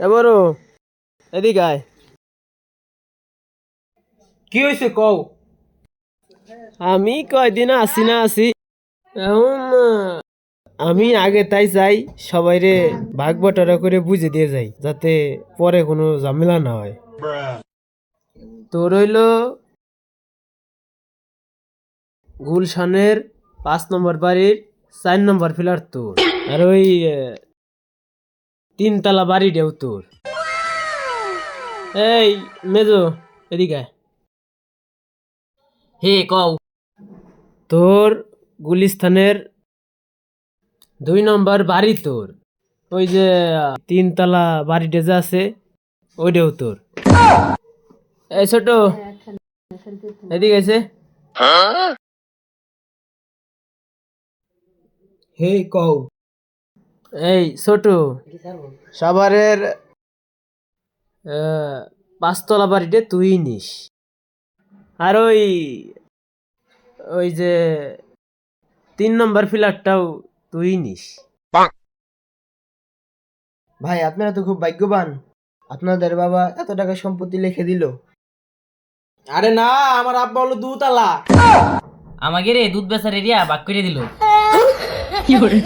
এবারও এদিক আয়। কি হয়েছে কও? আমি কয়দিন আসি না আসি এখন আমি আগে তাই চাই সবাইরে ভাগ বটরা করে বুঝে দিয়ে যাই যাতে পরে কোনো ঝামেলা না হয়। তোর হইল গুলশানের পাঁচ নম্বর বাড়ির চার নম্বর ফিলার তোর। আর ওই তিনতলা বাড়িটাও তোর। এই মেজো এদিকে। হে কও। তোর গুলিস্তানের দুই নম্বর বাড়ি তোর। ওই যে তিনতলা বাড়িটা যে আছে ওইটাও তোর। এই ছোট এদিকে আছে হে কও। এই ছোট সাভারের পাঁচতলা বাড়িটা তুই নিস। আর ওই ওই যে তিন নম্বর ফ্ল্যাটটাও তুই নিস। ভাই আপনারা তো খুব ভাগ্যবান। আপনাদের বাবা এত টাকা সম্পত্তি লিখে দিল। আরে না আমার আব্বা হলো দুতলা। আমাকে রে দুধ বেচার এরিয়া বাক করে দিল। 有人